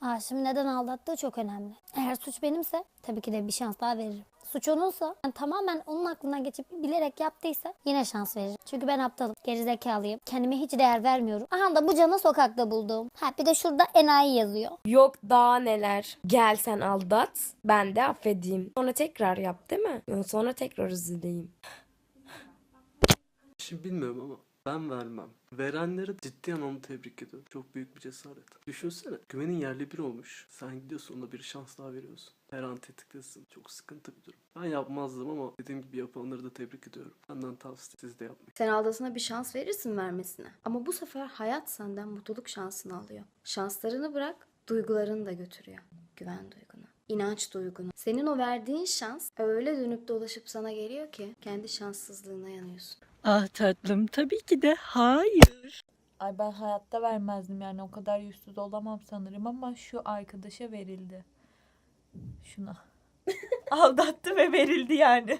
Aa, şimdi neden aldattığı çok önemli. Eğer suç benimse tabii ki de bir şans daha veririm. Suç onunsa yani tamamen onun aklından geçip bilerek yaptıysa yine şans veririm. Çünkü ben aptalım, gerizekalıyım. Kendime hiç değer vermiyorum. Aha da bu canı sokakta buldum. Ha bir de şurada enayi yazıyor. Yok daha neler. Gel sen aldat. Ben de affedeyim. Sonra tekrar yap değil mi? Sonra tekrar üzüleyim. Şimdi bilmiyorum ama ben vermem. Verenleri ciddi anlamda tebrik ediyorum. Çok büyük bir cesaret. Düşünsene güvenin yerli bir olmuş. Sen gidiyorsun ona bir şans daha veriyorsun. Her an tetiktesin. Çok sıkıntı bir durum. Ben yapmazdım ama dediğim gibi yapanları da tebrik ediyorum. Benden tavsiye siz de yapmayın. Sen aldasına bir şans verirsin vermesine. Ama bu sefer hayat senden mutluluk şansını alıyor. Şanslarını bırak, duygularını da götürüyor. Güven duygunu, inanç duygunu. Senin o verdiğin şans öyle dönüp dolaşıp sana geliyor ki kendi şanssızlığına yanıyorsun. Ah tatlım tabii ki de hayır. Ay ben hayatta vermezdim yani o kadar yüzsüz olamam sanırım ama şu arkadaşa verildi. Şuna. Aldattı ve verildi yani.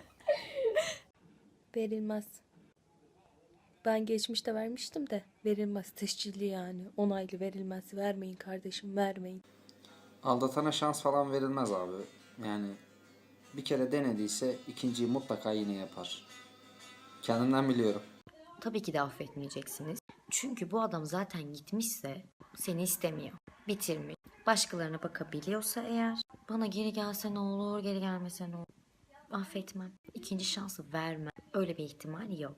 Verilmez. Ben geçmişte vermiştim de verilmez. Tescilli yani. Onaylı verilmez. Vermeyin kardeşim vermeyin. Aldatana şans falan verilmez abi. Yani bir kere denediyse ikinciyi mutlaka yine yapar. Kendimden biliyorum. Tabii ki de affetmeyeceksiniz. Çünkü bu adam zaten gitmişse seni istemiyor. Bitirmiş. Başkalarına bakabiliyorsa eğer bana geri gelse ne olur, geri gelmese ne olur. Affetmem. İkinci şansı vermem. Öyle bir ihtimal yok.